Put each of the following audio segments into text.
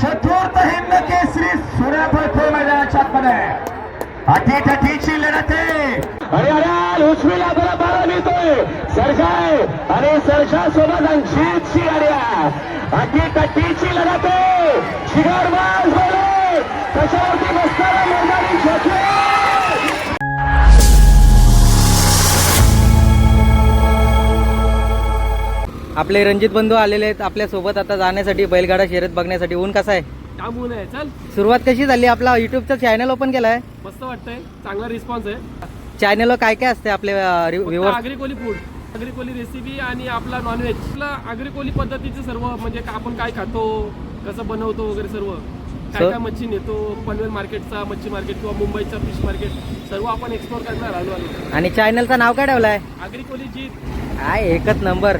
चतुर्थ हिंद केसरी सूर्या पळतोय मैदानाच्या आतमध्ये. अटीतटीची लढत आहे. अरे अरे उचमीला बरा बारा मिळतोय सरसाय अरे सरसा सोबत आणखीची गाड्या अटी कट्टीची लढत आहे. शिगार बाज बोले कशावरती बसताना मैदानी शोधले आपले रणजित बंधू आलेले आहेत. आपल्यासोबत आता जाण्यासाठी बैलगाडा शर्यत बघण्यासाठी. ऊन कसा आहे? काम ऊन आहे. चल. सुरुवात कशी झाली? आपला युट्यूबचा चॅनल ओपन केलाय. मस्त वाटतंय. चांगला रिस्पॉन्स आहे. चॅनलवर काय काय असते आपले viewers Agri Koli food Agri Koli recipe आणि आपला नॉनव्हेज आपला आगरी कोली पद्धतीचं सर्व म्हणजे का- आपण काय खातो कसं बनवतो वगैरे सर्व. काय काय मच्छी नेतो पनवेल मार्केटचा मच्छी मार्केट किंवा मुंबईचा फिश मार्केट सर्व आपण एक्सप्लोर करणार आलो आलो. आणि चॅनलचं नाव काय ठेवलंय? आगरी कोली जी काय एकच नंबर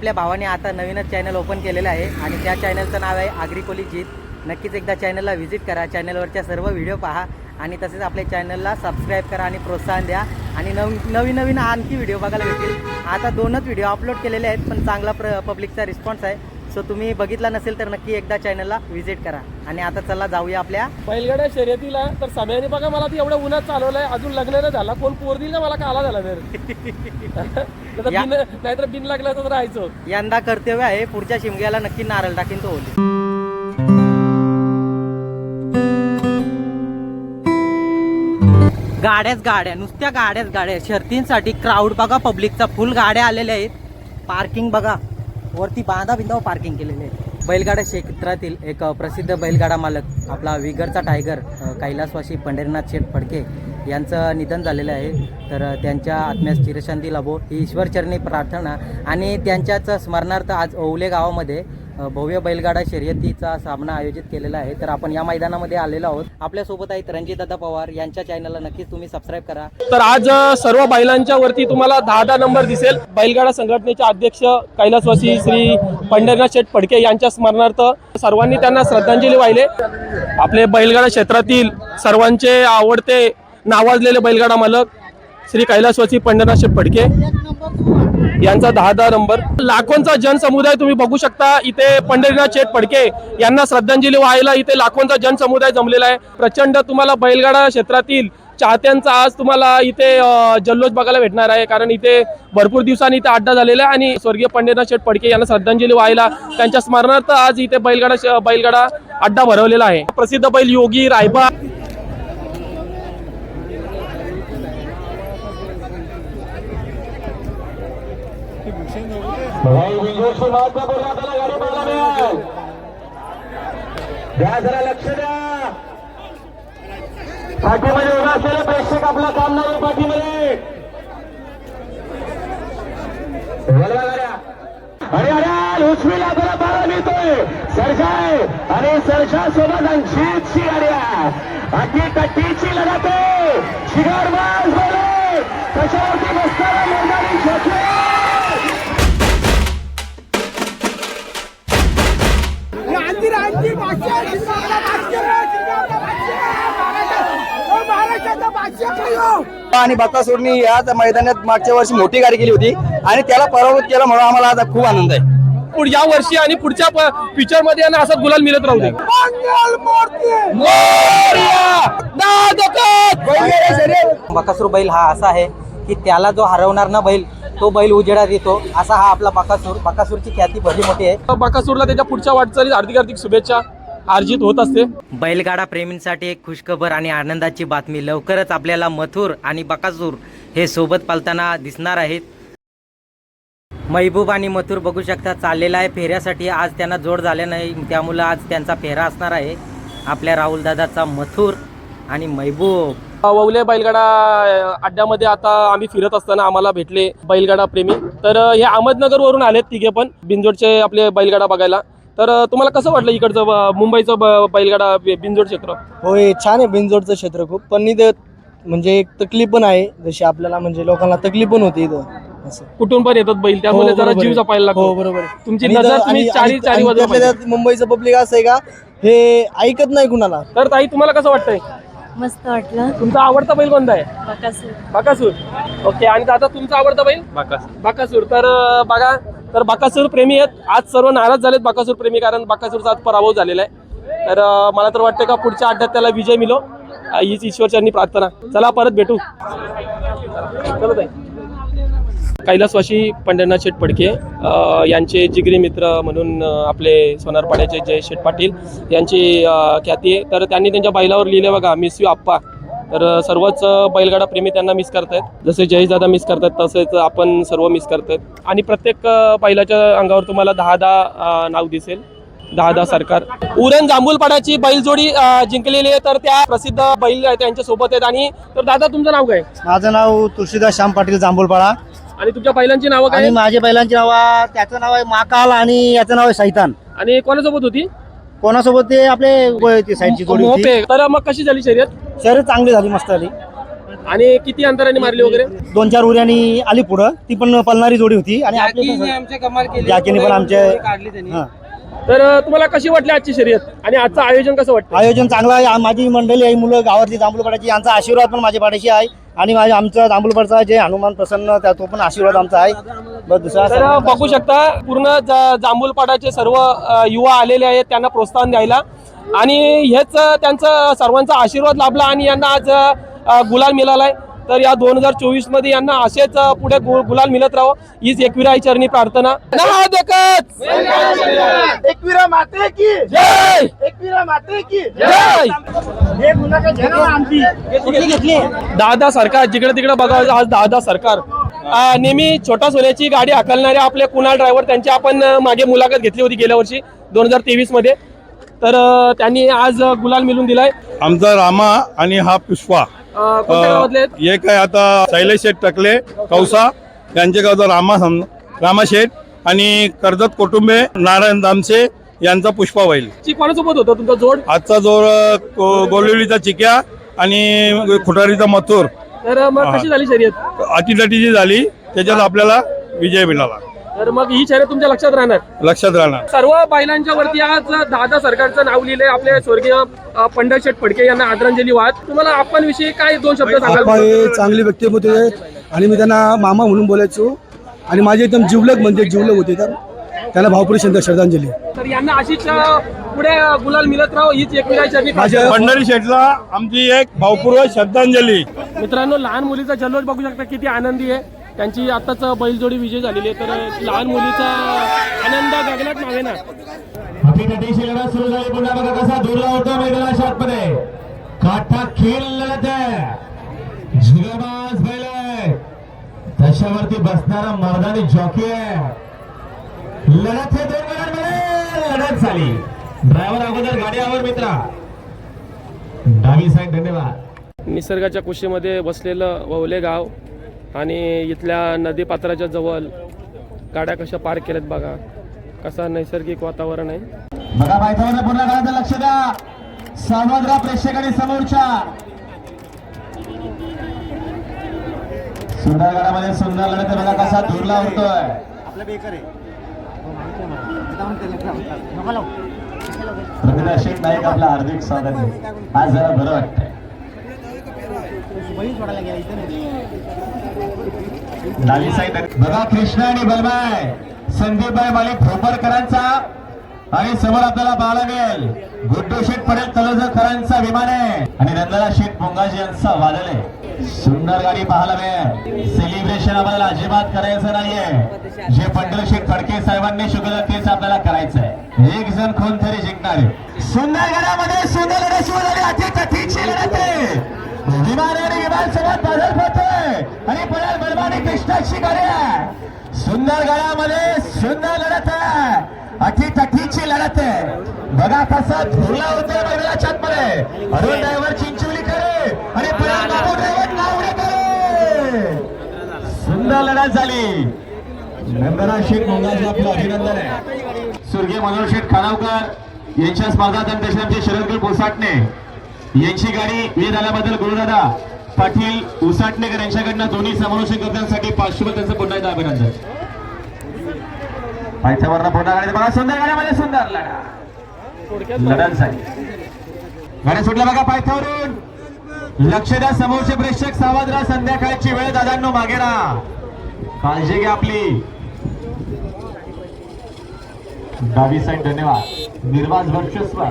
आपल्या भावाने आता नवीनच चॅनल ओपन केलेलं आहे आणि त्या चॅनलचं नाव आहे आग्रिकोली कोली जीत. नक्कीच एकदा चॅनलला व्हिजिट करा. चॅनलवरच्या सर्व व्हिडिओ पहा आणि तसेच आपल्या चॅनलला सबस्क्राईब करा आणि प्रोत्साहन द्या. आणि नव नवीन नवीन आणखी व्हिडिओ बघायला भेटतील. आता दोनच व्हिडिओ अपलोड केलेले आहेत पण चांगला प्र पब्लिकचा रिस्पॉन्स आहे. सो तुम्ही बघितला नसेल तर नक्की एकदा चॅनलला व्हिजिट करा. आणि आता चला जाऊया आपल्या बैलगाड्या शर्यतीला. तर सगळ्यांनी बघा मला ती एवढं उन्हात चालवलंय. अजून लग्न झाला. कोण पोर दिल ना मला? काला झाला तर. या- नाहीतर बिन लागला तर राहायचो. यंदा कर्तव्य आहे पुढच्या शिमग्याला नक्की नारळ टाकीन तो होली गाड्याच गाड्या नुसत्या गाड्याच गाड्या. शर्तींसाठी क्राऊड बघा पब्लिकचा फुल गाड्या आलेल्या आहेत. पार्किंग बघा. वरती बांधा बिंदावर पार्किंग केलेले आहे. बैलगाडा क्षेत्रातील एक प्रसिद्ध बैलगाडा मालक आपला विगरचा टायगर कैलासवासी पंढरीनाथ शेठ फडके यांचं निधन झालेलं आहे. तर त्यांच्या आत्म्यास चिरशांती लाभो. ही ईश्वरचरणी प्रार्थना आणि त्यांच्याच स्मरणार्थ आज ओवले गावामध्ये भव्य बैलगाडा शर्यतीचा सामना आयोजित केलेला आहे. तर आपण या मैदानामध्ये आलेलो आहोत. आपल्यासोबत आहेत रणजितदादा पवार यांच्या चॅनलला नक्कीच तुम्ही सबस्क्राईब करा. तर आज सर्व बैलांच्या वरती तुम्हाला दहा दहा नंबर दिसेल. बैलगाडा संघटनेचे अध्यक्ष कैलासवासी श्री पंढरीनाथ शेठ फडके यांच्या स्मरणार्थ सर्वांनी त्यांना श्रद्धांजली वाहिले. आपले बैलगाडा क्षेत्रातील सर्वांचे आवडते नावाजलेले बैलगाडा मालक श्री कैलासवासी पंढरनाथ शेठ फडके यांचा दहा दहा नंबर. लाखोंचा जनसमुदाय तुम्ही बघू शकता. इथे पंढरीनाथ शेठ फडके यांना श्रद्धांजली व्हायला इथे लाखोंचा जनसमुदाय जमलेला आहे. प्रचंड तुम्हाला बैलगाडा क्षेत्रातील चाहत्यांचा आज तुम्हाला इथे जल्लोष बघायला भेटणार आहे. कारण इथे भरपूर दिवसांनी इथे अड्डा झालेला आहे आणि स्वर्गीय पंढरीनाथ शेठ फडके यांना श्रद्धांजली व्हायला त्यांच्या स्मरणार्थ आज इथे बैलगाडा बैलगाडा अड्डा भरवलेला आहे. प्रसिद्ध बैल योगी रायबा गाडी द्या जरा लक्ष द्या पाठीमध्ये उभा असलेला प्रेक्षक आपला काम नाही पाठीमध्ये गाड्या. अरे अरे उचमीला बरा बारा मिळतोय सरसाय आणि सरसा सोबत आणखीची गाड्या अटी कट्टीची आणि बकासूरनी याच मैदानात मागच्या वर्षी मोठी गाडी केली होती आणि त्याला पराभूत केला म्हणून आम्हाला आता खूप आनंद आहे. पुढच्या वर्षी आणि पुढच्या फ्युचरमध्ये यांना असाच गुलाल मिळत राहू दे. बकासूर बैल हा असा आहे की त्याला जो हरवणार ना बैल तो बैल उजेडात येतो. असा हा आपला बकासूर. बकासूरची ख्याती भली मोठी आहे. बाकासूरला त्याच्या पुढच्या वाटचालीत हार्दिक हार्दिक शुभेच्छा. अर्जित होत असते. बैलगाडा प्रेमींसाठी एक खुशखबर आणि आनंदाची बातमी. लवकरच आपल्याला मथुर आणि बकासूर हे सोबत पालताना दिसणार आहेत. महबूब आणि मथुर बघू शकता चाललेला आहे फेऱ्यासाठी. आज त्यांना जोड झाले नाही. त्यामुळं आज त्यांचा फेरा असणार आहे. आपल्या राहुल दादाचा मथुर आणि महबूब. ववले बैलगाडा अड्ड्यामध्ये आता आम्ही फिरत असताना आम्हाला भेटले बैलगाडा प्रेमी. तर हे अहमदनगर वरून आलेत तिघे पण बिंजोडचे आपले बैलगाडा बघायला. तर तुम्हाला कसं वाटलं इकडचं ब- मुंबईचं ब- बैलगाडा बि- बिंजोड क्षेत्र? होय छान आहे बिनजोडचं क्षेत्र खूप. पण इथं म्हणजे एक तकलीफ पण आहे. जशी आपल्याला म्हणजे लोकांना तकलीफ पण होती इथं. असं. कुठून पण येतात बैल त्यामुळे हो, जरा बरोबर जीव आहे. जपायला हो लागतो बरोबर आहे. तुमची आणि नजर इथं- तुम्ही आणि- चारी आणि- चारी आणि बाजूला त्यातल्या पाहिजे. त्यात मुंबईचं पब्लिक असं आहे का? हे ऐकत नाही कुणाला. तर ताई तुम्हाला कसं वाटतंय? मस्त वाटलं. तुमचा आवडता बैल कोणता आहे? बकासूर. बाकासूर. ओके आणि दादा तुमचा आवडता बैल? बाकासूर. तर अं, बघा तर बाकासूर प्रेमी आहेत. आज सर्व नाराज झालेत बाकासूर प्रेमी कारण बाकासूरचा आज पराभव झालेला आहे. तर मला तर वाटतं का पुढच्या अड्ड्यात त्याला विजय मिलो. हीच ईश्वरच्यांनी प्रार्थना. चला परत भेटू. चलो ताई. पंढरनाथ शेठ फडके यांचे जिगरी मित्र म्हणून आपले सोनारपाड्याचे जय शेठ पाटील यांची ख्याती आहे. तर त्यांनी त्यांच्या बैलावर लिहिले बघा मिस यू आप्पा. तर सर्वच बैलगाडा प्रेमी त्यांना मिस करतायत. जसे जयदादा मिस करतात तसेच आपण सर्व मिस करतायत. आणि प्रत्येक बैलाच्या अंगावर तुम्हाला दहा दहा नाव दिसेल. दहा दहा सरकार. उरण जांभूलपाड्याची बैलजोडी जिंकलेली आहे. तर त्या प्रसिद्ध बैल त्यांच्यासोबत आहेत. आणि तर दादा तुमचं नाव काय? माझं नाव तुळशीदास श्याम पाटील जांभूळपाडा आणि तुमच्या बैलांची नावं काय? माझ्या बैलांची नाव त्याचं नाव आहे महाकाल आणि याचं नाव आहे सैतान. आणि कोणासोबत होती? कोणासोबत ते आपले साईडची जोडी होती. मोपे तर मग कशी झाली शर्यत? शरीर चांगली झाली मस्त झाली. आणि किती अंतराने मारली वगैरे? दोन चार उऱ्यानी आली पुढं. ती पण पलणारी जोडी होती आणि आपली पण- जाकीने पण आमचे हा. तर अं, तुम्हाला कशी वाटली आजची शर्यत? आणि आजचं आयोजन कसं वाटतं आयोजन चांगलं आहे. आ- माझी मंडळी आहे मुलं गावातली जांभूळपाड्याची यांचा आशीर्वाद पण माझ्या पाठीशी आहे. आणि माझ्या आमचा जांभूळपाडचा जे हनुमान प्रसन्न त्या तो पण आशीर्वाद आमचा आहे. बस दुसरा तर बघू शकता पूर्ण ज- सर्व अं, युवा आलेले आहेत त्यांना प्रोत्साहन द्यायला. आणि हेच अं, त्यांचं सर्वांचा आशीर्वाद लाभला आणि यांना आज अं, गुलाल मिळालाय. तर या दोन हजार चोवीसमध्ये यांना असेच पुढे गु- गुलाल मिळत राहो हीच एकविरा चरणी प्रार्थना. एकविरा माते की! जय! एकविरा माते की! जय! हे दादा सरकार जिकडे तिकडे बघा आज दादा सरकार. आ, नेहमी छोटा सोन्याची गाडी हाकलणारे आपले कुणाल ड्रायव्हर त्यांची आपण मागे मुलाखत घेतली होती गेल्या वर्षी दोन हजार तेवीसमध्ये. तर त्यांनी आज गुलाल मिळून दिलाय. आमचा रामा आणि हा पुष्पा अ, एक आहे आता शैलेश शेठ टकले कौसा यांचे गावचा रामा सम- रामा शेठ आणि कर्जत कुटुंबे नारायण दामसे यांचा पुष्पा बैल. ची कोणासोबत होतं तुमचा जोड? आजचा अ, को- गोलिवलीचा चिक्या आणि खुटारीचा मथुर. तर मग कशी झाली शर्यत? अटीतटीची झाली त्याच्यात आपल्याला विजय मिळाला. तर मग ही शर्यत तुमच्या लक्षात राहणार? लक्षात राहणार. सर्व बैलांच्या वरती आज दादा सरकारचं नाव लिहिलंय. आपले स्वर्गीय अ, पंडित शेठ फडके यांना आदरांजली वाहत. तुम्हाला आपण विषयी काय दोन शब्द आप्पा सांगाल? चांगले व्यक्तिमत्व होते आणि मी त्यांना मामा म्हणून बोलायचो. आणि माझे एकदम जिवलग म्हणजे जिवलग होते तर त्यांना भावपुरी शंकर श्रद्धांजली. तर यांना अशीच अ, पुढे गुलाल मिळत राहो हीच. माझ्या पंढरी शेठला आमची एक भावपूर्वक श्रद्धांजली. मित्रांनो लहान मुलीचा जल्लोष बघू शकता किती आनंदी आहे. त्यांची आताच बैलजोडी विजय झालेली आहे. तर लहान मुलीचा आनंद गगनात मावे ना. सुरू झाली. पुन्हा बघा कसा दूरला होतो मैदानाच्या आतमध्ये. काठा खेळ लढत आहे झुगाबाज बैल त्याच्यावरती बसणारा मर्दानी जॉकी आहे. लढत हे दोन गाड्यांमध्ये लढत झाली. ड्रायव्हर अगोदर गाड्यावर मित्रा. डावी साईड धन्यवाद. निसर्गाच्या कुशीमध्ये बसलेलं ववले गाव. आणि इथल्या नदीपात्राच्या जवळ गाड्या कशा पार्क केल्यात बघा. कसा नैसर्गिक वातावरण आहे. बघा बायकावर पुन्हा गाड्याचं लक्ष द्या. सावधरा प्रेक्षकांनी समोरच्या. सुंदर गडामध्ये सुंदर लढत आहे बघा कसा दूरला होतोय. रवींद्र शेठ नाईक आपलं हार्दिक स्वागत आहे. आज जरा बरं वाटतंय. बघा कृष्णा आणि बलमाय संदीपबाई मालिक भोपरकरांचा आणि समोर आपल्याला पाहायला मिळेल गुड्डू शेठ पडेल तलोजकरांचा विमान आहे. आणि नंदला शेठ पोंगाजी यांचा वादळ आहे. सुंदर गाडी पाहायला मिळेल. सेलिब्रेशन आपल्याला अजिबात करायचं नाहीये. जे पंडल शेठ फडके साहेबांनी शिकवलं तेच आपल्याला करायचं आहे एक जण कोण तरी जिंकणार. आहे सुंदर गडामध्ये सुंदर लढत अति कठीणची विमान आणि विमान सोबत बलवानी कृष्णाची सुंदर गळ्यामध्ये सुंदर लढत आहे. अटी तटीची लढत आहे. बघा कसा धुरला होतो बैलाच्या आतमध्ये अरुण ड्रायव्हर चिंचोली करे आणि बाबू ड्रायव्हर नावडे करे. सुंदर लढत झाली. नंदना शेठ मोंगाजी आपलं अभिनंदन आहे. सुर्गे मनोहर शेठ खानावकर यांच्या स्पर्धा आणि तसे शरदगड पोसाटणे. यांची गाडी वेद आल्याबद्दल गुरुदादा. पाटील उसाटणेकर यांच्याकडनं दोन्ही करण्यासाठी पाचशे रुपये त्यांचं पुन्हा एकदा अभिनंदन पायथ्यावरनं पुन्हा गाडी बघा सुंदर गाड्यामध्ये सुंदर लढा. थोडक्यात लढत झाली गाडी सुटल्या बघा पायथ्यावरून. लक्ष द्या समोरचे प्रेक्षक सावध राहा संध्याकाळची वेळ दादांनो मागे राहा. काळजी घ्या आपली. डावी साईड धन्यवाद. निर्वाज वर्चस्व.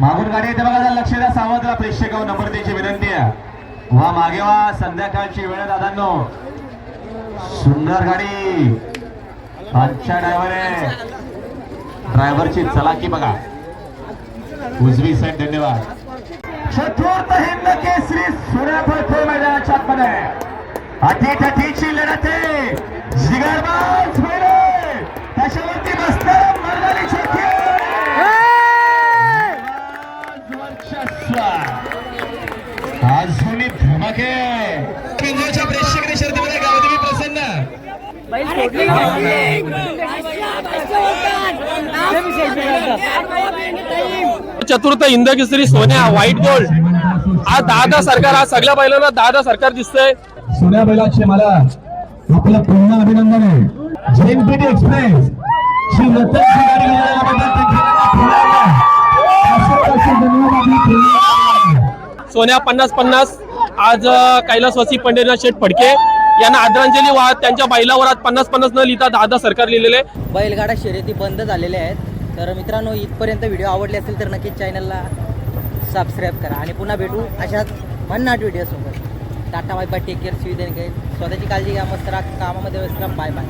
मागून गाडी येते बघा लक्ष द्या सावधला प्रेक्षक हो, नंबर द्यायची विनंती आहे. वा मागे वा संध्याकाळची वेळ दादांनो. सुंदर गाडी. आजच्या ड्रायव्हर आहे. ड्रायव्हरची चलाकी बघा. उजवी साईड धन्यवाद. चतुर्थ हिंद केसरी सोन्या पळतोय मैदानाच्या आतमध्ये. अटीतटीची लढत. आहे जिगरबाज पहिले त्याच्यावरती बसणार मर्दानी चौकी वर्चस्व. पिंजोच्या प्रेक्षक शर्दीमध्ये गावदेवी प्रसन्न. चतुर्थ इंदकेसरी सोन्या व्हाईट गोल्ड आज दादा सरकार आज सगळ्या बैलांना दादा सरकार दिसतंय. सोन्या बैलाचे मला आपलं पुन्हा अभिनंदन आहे. जेएनपीटी एक्सप्रेस श्री सोन्या पन्नास पन्नास. आज कैलासवासी पंढरीनाथ शेठ फडके यांना आदरांजली वाहत त्यांच्या बैलावर आज पन्नास पन्नास न लिहिता दादा सरकार लिहिलेले. बैलगाडा शर्यती बंद झालेल्या आहेत. तर मित्रांनो इथपर्यंत व्हिडिओ आवडले असेल तर नक्कीच चॅनलला सबस्क्राईब करा. आणि पुन्हा भेटू अशाच भन्नाट व्हिडिओसोबत. Tata bye bye take care सुविधा स्वतःची काळजी घ्या मस्त राहा. कामामध्ये व्यस्त राहा. Bye bye.